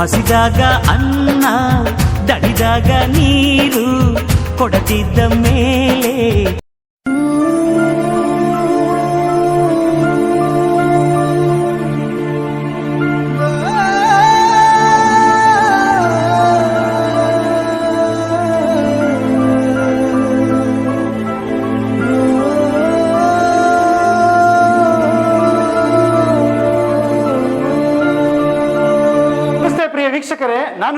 ಹಸಿದಾಗ ಅನ್ನ ದಣಿದಾಗ ನೀರು ಕೊಡತಿದ್ದ ಮೇಲೆ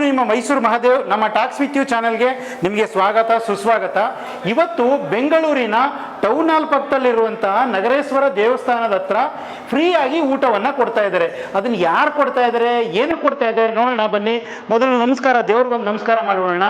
ನಿಮ್ಮ ಮೈಸೂರು ಮಹಾದೇವ್ ನಮ್ಮ ಟಾಕ್ಸ್ ವಿತ್ ಯು ಚಾನೆಲ್ಗೆ ನಿಮಗೆ ಸ್ವಾಗತ, ಸುಸ್ವಾಗತ. ಇವತ್ತು ಬೆಂಗಳೂರಿನ ಟೌನ್ ಹಾಲ್ ಪಕ್ಕದಲ್ಲಿರುವಂತಹ ನಗರೇಶ್ವರ ದೇವಸ್ಥಾನದ ಹತ್ರ ಫ್ರೀ ಆಗಿ ಊಟವನ್ನ ಕೊಡ್ತಾ ಇದ್ದಾರೆ. ಅದನ್ನ ಯಾರು ಕೊಡ್ತಾ ಇದ್ದಾರೆ ಏನು ಕೊಡ್ತಾ ಇದ್ದಾರೆ ನೋಡೋಣ ಬನ್ನಿ. ಮೊದಲು ನಮಸ್ಕಾರ, ದೇವ್ರಿಗೊಂದು ನಮಸ್ಕಾರ ಮಾಡೋಣ.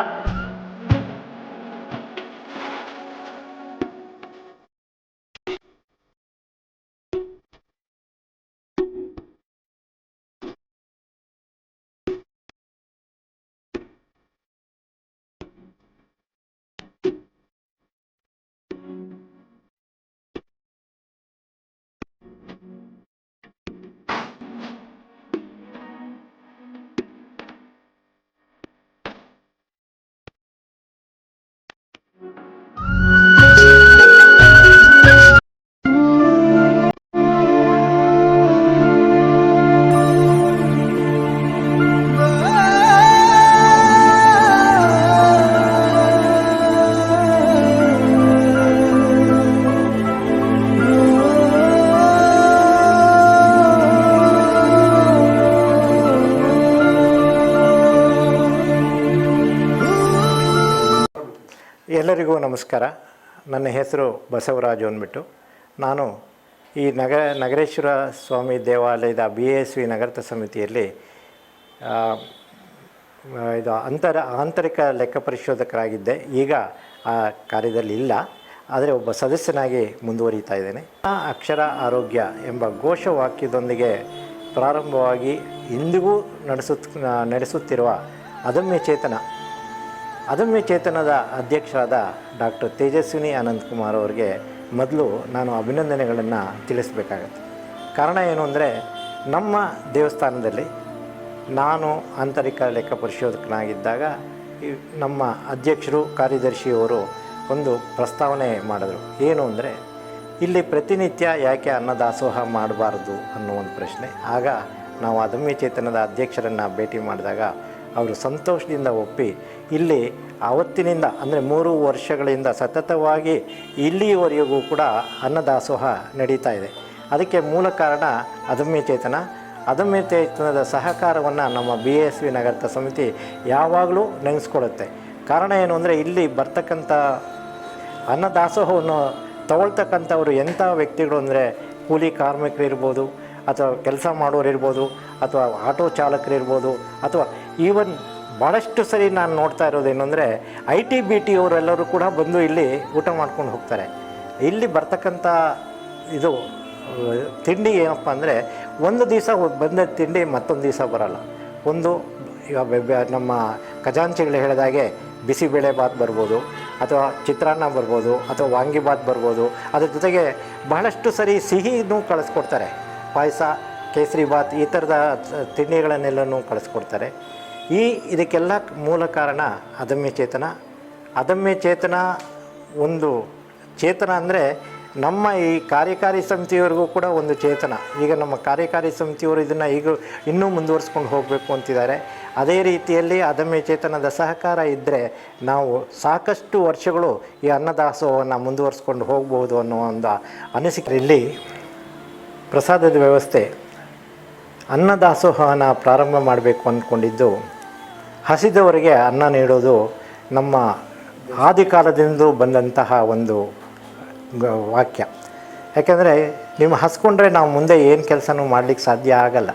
ನಮಸ್ಕಾರ. ನನ್ನ ಹೆಸರು ಬಸವರಾಜು ಅಂದ್ಬಿಟ್ಟು ನಾನು ಈ ನಗ ನಗರೇಶ್ವರ ಸ್ವಾಮಿ ದೇವಾಲಯದ ಬಿ ಎಸ್ ವಿ ನಗರದ ಸಮಿತಿಯಲ್ಲಿ ಇದು ಅಂತರ, ಆಂತರಿಕ ಲೆಕ್ಕ ಪರಿಶೋಧಕರಾಗಿದ್ದೆ. ಈಗ ಆ ಕಾರ್ಯದಲ್ಲಿ ಇಲ್ಲ. ಆದರೆ ಒಬ್ಬ ಸದಸ್ಯನಾಗಿ ಮುಂದುವರಿತಾ ಇದ್ದೇನೆ. ಅಕ್ಷರ ಆರೋಗ್ಯ ಎಂಬ ಘೋಷವಾಕ್ಯದೊಂದಿಗೆ ಪ್ರಾರಂಭವಾಗಿ ಇಂದಿಗೂ ನಡೆಸುತ್ತ ನಡೆಸುತ್ತಿರುವ ಅದಮ್ಯ ಚೇತನ ಅದಮ್ಯ ಚೇತನದ ಅಧ್ಯಕ್ಷರಾದ ಡಾಕ್ಟರ್ ತೇಜಸ್ವಿನಿ ಅನಂತಕುಮಾರ್ ಅವರಿಗೆ ಮೊದಲು ನಾನು ಅಭಿನಂದನೆಗಳನ್ನು ತಿಳಿಸಬೇಕಾಗತ್ತೆ. ಕಾರಣ ಏನು ಅಂದರೆ, ನಮ್ಮ ದೇವಸ್ಥಾನದಲ್ಲಿ ನಾನು ಆಂತರಿಕ ಲೆಕ್ಕ ಪರಿಶೋಧಕನಾಗಿದ್ದಾಗ ನಮ್ಮ ಅಧ್ಯಕ್ಷರು, ಕಾರ್ಯದರ್ಶಿಯವರು ಒಂದು ಪ್ರಸ್ತಾವನೆ ಮಾಡಿದ್ರು. ಏನು ಅಂದರೆ, ಇಲ್ಲಿ ಪ್ರತಿನಿತ್ಯ ಯಾಕೆ ಅನ್ನದಾಸೋಹ ಮಾಡಬಾರ್ದು ಅನ್ನೋ ಒಂದು ಪ್ರಶ್ನೆ. ಆಗ ನಾವು ಅದಮ್ಯ ಚೇತನದ ಅಧ್ಯಕ್ಷರನ್ನು ಭೇಟಿ ಮಾಡಿದಾಗ ಅವರು ಸಂತೋಷದಿಂದ ಒಪ್ಪಿ, ಇಲ್ಲಿ ಆವತ್ತಿನಿಂದ, ಅಂದರೆ ಮೂರು ವರ್ಷಗಳಿಂದ ಸತತವಾಗಿ ಇಲ್ಲಿಯವರೆಗೂ ಕೂಡ ಅನ್ನದಾಸೋಹ ನಡೀತಾ ಇದೆ. ಅದಕ್ಕೆ ಮೂಲ ಕಾರಣ ಅದಮ್ಯ ಚೇತನ ಅದಮ್ಯ ಚೇತನದ ಸಹಕಾರವನ್ನು ನಮ್ಮ ಬಿ ಎಸ್ ವಿ ನಗರದ ಸಮಿತಿ ಯಾವಾಗಲೂ ನೆನೆಸ್ಕೊಳ್ಳುತ್ತೆ. ಕಾರಣ ಏನು ಅಂದರೆ ಇಲ್ಲಿ ಬರ್ತಕ್ಕಂಥ ಅನ್ನದಾಸೋಹವನ್ನು ತಗೊಳ್ತಕ್ಕಂಥವ್ರು ಎಂಥ ವ್ಯಕ್ತಿಗಳು ಅಂದರೆ ಕೂಲಿ ಕಾರ್ಮಿಕರು ಇರ್ಬೋದು ಅಥವಾ ಕೆಲಸ ಮಾಡೋರಿರ್ಬೋದು ಅಥವಾ ಆಟೋ ಚಾಲಕರಿರ್ಬೋದು ಅಥವಾ ಈವನ್ ಭಾಳಷ್ಟು ಸರಿ ನಾನು ನೋಡ್ತಾ ಇರೋದೇನು ಅಂದರೆ ಐ ಟಿ ಬಿ ಟಿ ಅವರೆಲ್ಲರೂ ಕೂಡ ಬಂದು ಇಲ್ಲಿ ಊಟ ಮಾಡ್ಕೊಂಡು ಹೋಗ್ತಾರೆ. ಇಲ್ಲಿ ಬರ್ತಕ್ಕಂಥ ಇದು, ತಿಂಡಿ ಏನಪ್ಪ ಅಂದರೆ ಒಂದು ದಿವಸ ಬಂದ ತಿಂಡಿ ಮತ್ತೊಂದು ದಿವಸ ಬರೋಲ್ಲ. ಒಂದು ನಮ್ಮ ಖಜಾಂಚಿಗಳು ಹೇಳಿದಾಗೆ ಬಿಸಿಬೇಳೆ ಬಾತ್ ಬರ್ಬೋದು, ಅಥವಾ ಚಿತ್ರಾನ್ನ ಬರ್ಬೋದು, ಅಥವಾ ವಾಂಗಿಬಾತ್ ಬರ್ಬೋದು, ಅದ್ರ ಜೊತೆಗೆ ಬಹಳಷ್ಟು ಸರಿ ಸಿಹಿನೂ ಕಳಿಸ್ಕೊಡ್ತಾರೆ. ಪಾಯಸ, ಕೇಸರಿ ಬಾತ್ ಈ ಥರದ ತಿಂಡಿಗಳನ್ನೆಲ್ಲನೂ ಕಳಿಸ್ಕೊಡ್ತಾರೆ. ಈ ಇದಕ್ಕೆಲ್ಲ ಮೂಲ ಕಾರಣ ಅದಮ್ಯ ಚೇತನ. ಅದಮ್ಯ ಚೇತನ ಒಂದು ಚೇತನ ಅಂದರೆ ನಮ್ಮ ಈ ಕಾರ್ಯಕಾರಿ ಸಮಿತಿಯವರಿಗೂ ಕೂಡ ಒಂದು ಚೇತನ. ಈಗ ನಮ್ಮ ಕಾರ್ಯಕಾರಿ ಸಮಿತಿಯವರು ಇದನ್ನು ಈಗ ಇನ್ನೂ ಮುಂದುವರಿಸ್ಕೊಂಡು ಹೋಗಬೇಕು ಅಂತಿದ್ದಾರೆ. ಅದೇ ರೀತಿಯಲ್ಲಿ ಅದಮ್ಯ ಚೇತನದ ಸಹಕಾರ ಇದ್ದರೆ ನಾವು ಸಾಕಷ್ಟು ವರ್ಷಗಳು ಈ ಅನ್ನದಾಸೋಹವನ್ನು ಮುಂದುವರಿಸ್ಕೊಂಡು ಹೋಗ್ಬೋದು ಅನ್ನೋ ಒಂದು ಅನಿಸಿಕೆ ಇಲ್ಲಿ ಪ್ರಸಾದದ ವ್ಯವಸ್ಥೆ. ಅನ್ನದಾಸೋಹನ ಪ್ರಾರಂಭ ಮಾಡಬೇಕು ಅಂದ್ಕೊಂಡಿದ್ದು, ಹಸಿದವರಿಗೆ ಅನ್ನ ನೀಡೋದು ನಮ್ಮ ಆದಿಕಾಲದಿಂದಲೂ ಬಂದಂತಹ ಒಂದು ವಾಕ್ಯ. ಯಾಕೆಂದರೆ ನೀವು ಹಸ್ಕೊಂಡ್ರೆ ನಾವು ಮುಂದೆ ಏನು ಕೆಲಸನೂ ಮಾಡಲಿಕ್ಕೆ ಸಾಧ್ಯ ಆಗಲ್ಲ.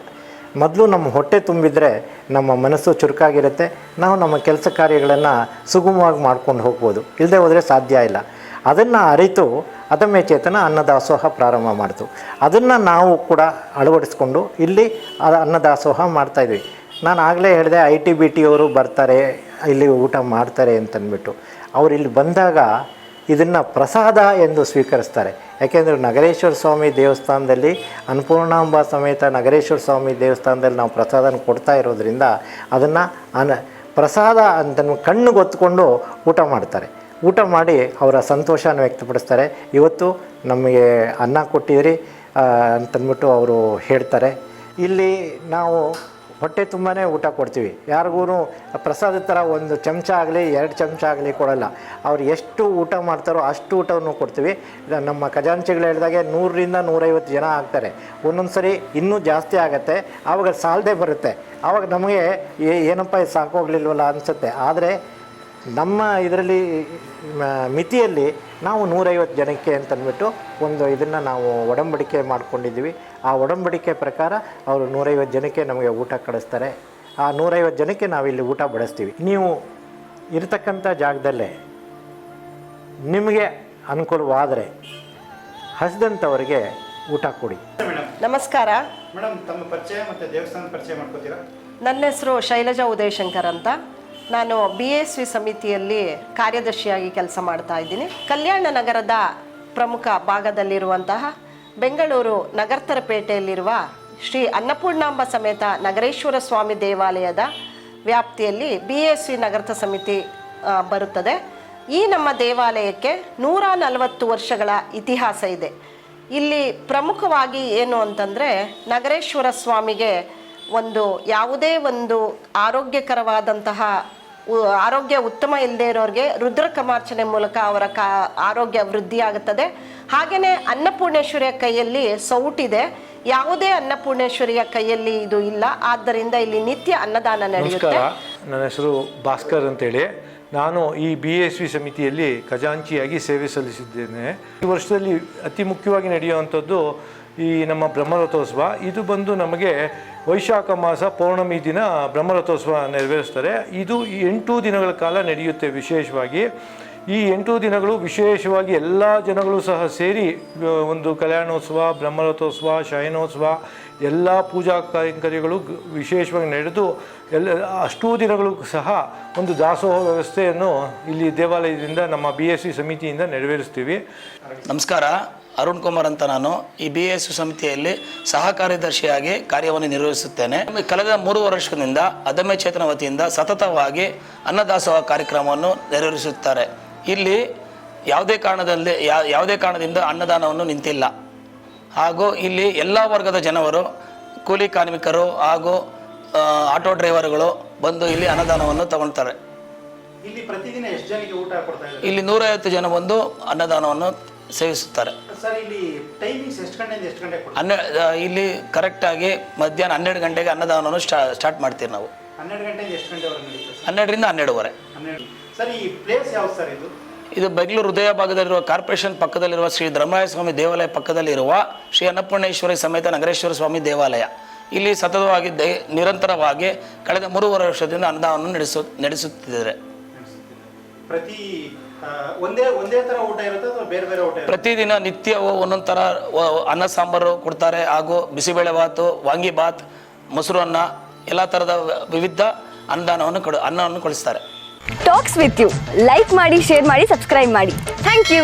ಮೊದಲು ನಮ್ಮ ಹೊಟ್ಟೆ ತುಂಬಿದರೆ ನಮ್ಮ ಮನಸ್ಸು ಚುರುಕಾಗಿರುತ್ತೆ. ನಾವು ನಮ್ಮ ಕೆಲಸ ಕಾರ್ಯಗಳನ್ನು ಸುಗಮವಾಗಿ ಮಾಡ್ಕೊಂಡು ಹೋಗ್ಬೋದು. ಇಲ್ಲದೆ ಹೋದರೆ ಸಾಧ್ಯ ಇಲ್ಲ. ಅದನ್ನು ಅರಿತು ಅದಮ್ಯ ಚೇತನ ಅನ್ನದಾಸೋಹ ಪ್ರಾರಂಭ ಮಾಡಿತು. ಅದನ್ನು ನಾವು ಕೂಡ ಅಳವಡಿಸ್ಕೊಂಡು ಇಲ್ಲಿ ಅನ್ನದಾಸೋಹ ಮಾಡ್ತಾಯಿದ್ವಿ ನಾನು ಆಗಲೇ ಹೇಳಿದೆ, ಐ ಟಿ ಬಿ ಟಿ ಅವರು ಬರ್ತಾರೆ, ಇಲ್ಲಿ ಊಟ ಮಾಡ್ತಾರೆ ಅಂತಂದ್ಬಿಟ್ಟು ಅವರು ಇಲ್ಲಿ ಬಂದಾಗ ಇದನ್ನು ಪ್ರಸಾದ ಎಂದು ಸ್ವೀಕರಿಸ್ತಾರೆ. ಯಾಕೆಂದರೆ ನಗರೇಶ್ವರ ಸ್ವಾಮಿ ದೇವಸ್ಥಾನದಲ್ಲಿ, ಅನ್ನಪೂರ್ಣಾಂಬ ಸಮೇತ ನಗರೇಶ್ವರ ಸ್ವಾಮಿ ದೇವಸ್ಥಾನದಲ್ಲಿ ನಾವು ಪ್ರಸಾದನ ಕೊಡ್ತಾ ಇರೋದ್ರಿಂದ ಅದನ್ನು ಅನ ಪ್ರಸಾದ ಅಂತ ಕಣ್ಣು ಗೊತ್ತುಕೊಂಡು ಊಟ ಮಾಡ್ತಾರೆ. ಊಟ ಮಾಡಿ ಅವರ ಸಂತೋಷನ ವ್ಯಕ್ತಪಡಿಸ್ತಾರೆ. ಇವತ್ತು ನಮಗೆ ಅನ್ನ ಕೊಟ್ಟಿದ್ರಿ ಅಂತಂದ್ಬಿಟ್ಟು ಅವರು ಹೇಳ್ತಾರೆ. ಇಲ್ಲಿ ನಾವು ಹೊಟ್ಟೆ ತುಂಬಾ ಊಟ ಕೊಡ್ತೀವಿ. ಯಾರಿಗೂ ಪ್ರಸಾದದ ಥರ ಒಂದು ಚಮಚ ಆಗಲಿ, ಎರಡು ಚಮಚ ಆಗಲಿ ಕೊಡಲ್ಲ. ಅವ್ರು ಎಷ್ಟು ಊಟ ಮಾಡ್ತಾರೋ ಅಷ್ಟು ಊಟವನ್ನು ಕೊಡ್ತೀವಿ. ನಮ್ಮ ಖಜಾಂಚಿಗಳು ಹೇಳಿದಾಗೆ ನೂರರಿಂದ ನೂರೈವತ್ತು ಜನ ಆಗ್ತಾರೆ. ಒಂದೊಂದು ಸರಿ ಇನ್ನೂ ಜಾಸ್ತಿ ಆಗುತ್ತೆ. ಆವಾಗ ಸಾಲದೇ ಬರುತ್ತೆ. ಆವಾಗ ನಮಗೆ ಏನಪ್ಪ ಇದು ಸಾಕೋಗ್ಲಿಲ್ವಲ್ಲ ಅನಿಸುತ್ತೆ. ಆದರೆ ನಮ್ಮ ಇದರಲ್ಲಿ ಮಿತಿಯಲ್ಲಿ ನಾವು ನೂರೈವತ್ತು ಜನಕ್ಕೆ ಅಂತಂದ್ಬಿಟ್ಟು ಒಂದು ಇದನ್ನು ನಾವು ಒಡಂಬಡಿಕೆ ಮಾಡ್ಕೊಂಡಿದ್ದೀವಿ. ಆ ಒಡಂಬಡಿಕೆ ಪ್ರಕಾರ ಅವರು ನೂರೈವತ್ತು ಜನಕ್ಕೆ ನಮಗೆ ಊಟ ಕಳಿಸ್ತಾರೆ. ಆ ನೂರೈವತ್ತು ಜನಕ್ಕೆ ನಾವಿಲ್ಲಿ ಊಟ ಬಡಿಸ್ತೀವಿ. ನೀವು ಇರತಕ್ಕಂಥ ಜಾಗದಲ್ಲೇ ನಿಮಗೆ ಅನುಕೂಲವಾದರೆ ಹಸಿದಂಥವರಿಗೆ ಊಟ ಕೊಡಿ. ನಮಸ್ಕಾರ. ಮೇಡಮ್ ತಮ್ಮ ಪರಿಚಯ ಮತ್ತು ದೇವಸ್ಥಾನದ ಪರಿಚಯ ಮಾಡ್ಕೋತೀರಾ? ನನ್ನ ಹೆಸರು ಶೈಲಜಾ ಉದಯಶಂಕರ್ ಅಂತ. ನಾನು ಬಿ ಎಸ್ ವಿ ಸಮಿತಿಯಲ್ಲಿ ಕಾರ್ಯದರ್ಶಿಯಾಗಿ ಕೆಲಸ ಮಾಡ್ತಾ ಇದ್ದೀನಿ. ಕಲ್ಯಾಣ ನಗರದ ಪ್ರಮುಖ ಭಾಗದಲ್ಲಿರುವಂತಹ ಬೆಂಗಳೂರು ನಗರ್ತರಪೇಟೆಯಲ್ಲಿರುವ ಶ್ರೀ ಅನ್ನಪೂರ್ಣಾಂಬ ಸಮೇತ ನಗರೇಶ್ವರ ಸ್ವಾಮಿ ದೇವಾಲಯದ ವ್ಯಾಪ್ತಿಯಲ್ಲಿ ಬಿ ಎಸ್ ವಿ ನಗರದ ಸಮಿತಿ ಬರುತ್ತದೆ. ಈ ನಮ್ಮ ದೇವಾಲಯಕ್ಕೆ ನೂರ ನಲವತ್ತು ವರ್ಷಗಳ ಇತಿಹಾಸ ಇದೆ. ಇಲ್ಲಿ ಪ್ರಮುಖವಾಗಿ ಏನು ಅಂತಂದರೆ ನಗರೇಶ್ವರ ಸ್ವಾಮಿಗೆ ಒಂದು ಯಾವುದೇ ಒಂದು ಆರೋಗ್ಯಕರವಾದಂತಹ ಆರೋಗ್ಯ ಉತ್ತಮ ಇಲ್ಲದೆ ಇರೋರಿಗೆ ರುದ್ರ ಕಮಾರ್ಚನೆ ಮೂಲಕ ಅವರ ಕಾ, ಆರೋಗ್ಯ ವೃದ್ಧಿಯಾಗುತ್ತದೆ ಹಾಗೆಯೇ ಅನ್ನಪೂರ್ಣೇಶ್ವರಿಯ ಕೈಯಲ್ಲಿ ಸೌಟಿದೆ. ಯಾವುದೇ ಅನ್ನಪೂರ್ಣೇಶ್ವರಿಯ ಕೈಯಲ್ಲಿ ಇದು ಇಲ್ಲ. ಆದ್ದರಿಂದ ಇಲ್ಲಿ ನಿತ್ಯ ಅನ್ನದಾನ ನಡೆಯುತ್ತೆ. ನನ್ನ ಹೆಸರು ಭಾಸ್ಕರ್ ಅಂತೇಳಿ. ನಾನು ಈ ಬಿ ಎಸ್ ವಿ ಸಮಿತಿಯಲ್ಲಿ ಖಜಾಂಚಿಯಾಗಿ ಸೇವೆ ಸಲ್ಲಿಸಿದ್ದೇನೆ. ಈ ವರ್ಷದಲ್ಲಿ ಅತಿ ಮುಖ್ಯವಾಗಿ ನಡೆಯುವಂಥದ್ದು ಈ ನಮ್ಮ ಬ್ರಹ್ಮರಥೋತ್ಸವ, ಇದು ಬಂದು ನಮಗೆ ವೈಶಾಖ ಮಾಸ ಪೌರ್ಣಮಿ ದಿನ ಬ್ರಹ್ಮರಥೋತ್ಸವ ನೆರವೇರಿಸ್ತಾರೆ. ಇದು ಎಂಟು ದಿನಗಳ ಕಾಲ ನಡೆಯುತ್ತೆ ವಿಶೇಷವಾಗಿ. ಈ ಎಂಟು ದಿನಗಳು ವಿಶೇಷವಾಗಿ ಎಲ್ಲ ಜನಗಳು ಸಹ ಸೇರಿ ಒಂದು ಕಲ್ಯಾಣೋತ್ಸವ, ಬ್ರಹ್ಮರಥೋತ್ಸವ, ಶಯನೋತ್ಸವ, ಎಲ್ಲ ಪೂಜಾ ಕೈಂಕರ್ಯಗಳು ವಿಶೇಷವಾಗಿ ನಡೆದು, ಎಲ್ಲ, ಅಷ್ಟೂ ದಿನಗಳು ಸಹ ಒಂದು ದಾಸೋಹ ವ್ಯವಸ್ಥೆಯನ್ನು ಇಲ್ಲಿ ದೇವಾಲಯದಿಂದ ನಮ್ಮ ಬಿ ಎಸ್ ಸಿ ಸಮಿತಿಯಿಂದ ನೆರವೇರಿಸ್ತೀವಿ. ನಮಸ್ಕಾರ. ಅರುಣ್ ಕುಮಾರ್ ಅಂತ ನಾನು ಈ ಬಿ ಎಸ್ ಸಮಿತಿಯಲ್ಲಿ ಸಹ ಕಾರ್ಯದರ್ಶಿಯಾಗಿ ಕಾರ್ಯವನ್ನು ನಿರ್ವಹಿಸುತ್ತೇನೆ. ಕಳೆದ ಮೂರು ವರ್ಷದಿಂದ ಅದಮ್ಯ ಚೇತನ ವತಿಯಿಂದ ಸತತವಾಗಿ ಅನ್ನದಾಸೋಹ ಕಾರ್ಯಕ್ರಮವನ್ನು ನೆರವೇರಿಸುತ್ತಾರೆ. ಇಲ್ಲಿ ಯಾವುದೇ ಕಾರಣದಲ್ಲಿ ಯಾವುದೇ ಕಾರಣದಿಂದ ಅನ್ನದಾನವನ್ನು ನಿಂತಿಲ್ಲ. ಹಾಗೂ ಇಲ್ಲಿ ಎಲ್ಲ ವರ್ಗದ ಜನವರು ಕೂಲಿ ಕಾರ್ಮಿಕರು ಹಾಗೂ ಆಟೋ ಡ್ರೈವರ್ಗಳು ಬಂದು ಇಲ್ಲಿ ಅನ್ನದಾನವನ್ನು ತಗೊಳ್ತಾರೆ. ಇಲ್ಲಿ ಪ್ರತಿದಿನ ಎಷ್ಟು ಜನಕ್ಕೆ ಊಟ ಕೊಡ್ತಾ ಇದ್ದಾರೆ? ಇಲ್ಲಿ ನೂರೈವತ್ತು ಜನ ಬಂದು ಅನ್ನದಾನವನ್ನು ಸೇವಿಸುತ್ತಾರೆ. ಸರ್ ಇಲ್ಲಿ ಟೈಮಿಂಗ್ಸ್ ಎಷ್ಟು ಗಂಟೆಯಿಂದ ಎಷ್ಟು ಗಂಟೆ ಕೊಡ್ತಾರೆ? ಹನ್ನೆ ಇಲ್ಲಿ ಕರೆಕ್ಟಾಗಿ ಮಧ್ಯಾಹ್ನ ಹನ್ನೆರಡು ಗಂಟೆಗೆ ಅನ್ನದಾನವನ್ನು ಸ್ಟಾ ಸ್ಟಾರ್ಟ್ ಮಾಡ್ತೀವಿ ನಾವು. ಹನ್ನೆರಡು ಗಂಟೆಯಿಂದ ಎಷ್ಟು ಗಂಟೆವರೆಗೆ ನಡೀತದೆ ಸರ್? ಹನ್ನೆರಡರಿಂದ ಹನ್ನೆರಡುವರೆ. ಹನ್ನೆರಡು. ಸರ್ ಈ ಪ್ಲೇಸ್ ಯಾವ್ದು ಸರ್ ಇದು? ಇದು ಬೆಂಗಳೂರು ಹೃದಯ ಭಾಗದಲ್ಲಿರುವ ಕಾರ್ಪೊರೇಷನ್ ಪಕ್ಕದಲ್ಲಿರುವ ಶ್ರೀ ಧರ್ಮರಾಯ ಸ್ವಾಮಿ ದೇವಾಲಯ ಪಕ್ಕದಲ್ಲಿರುವ ಶ್ರೀ ಅನ್ನಪೂರ್ಣೇಶ್ವರಿ ಸಮೇತ ನಗರೇಶ್ವರ ಸ್ವಾಮಿ ದೇವಾಲಯ. ಇಲ್ಲಿ ಸತತವಾಗಿ ದೇ ನಿರಂತರವಾಗಿ ಕಳೆದ ಮೂರುವರೆ ವರ್ಷದಿಂದ ಅನ್ನದಾನವನ್ನು ನಡೆಸು ನಡೆಸುತ್ತಿದ್ದಾರೆ. ಪ್ರತಿ ಒಂದೇ ಒಂದೇ ತರ ಊಟ ಇರುತ್ತೆ ಅಥವಾ ಬೇರೆ ಬೇರೆ ಊಟ ಇರುತ್ತೆ? ಪ್ರತಿದಿನ ನಿತ್ಯವೂ ಒಂದೊಂದು ಥರ ಅನ್ನ ಸಾಂಬಾರು ಕೊಡ್ತಾರೆ. ಹಾಗೂ ಬಿಸಿಬೇಳೆ ಭಾತು ವಾಂಗಿ ಬಾತ್ ಮೊಸರು ಅನ್ನ ಎಲ್ಲ ಥರದ ವಿವಿಧ ಅನ್ನದಾನವನ್ನು ಕೊಡು ಅನ್ನವನ್ನು ಕೊಡಿಸ್ತಾರೆ ಟಾಕ್ಸ್ ವಿತ್ ಯು ಲೈಕ್ ಮಾಡಿ ಶೇರ್ ಮಾಡಿ ಸಬ್ಸ್ಕ್ರೈಬ್ ಮಾಡಿ. Thank you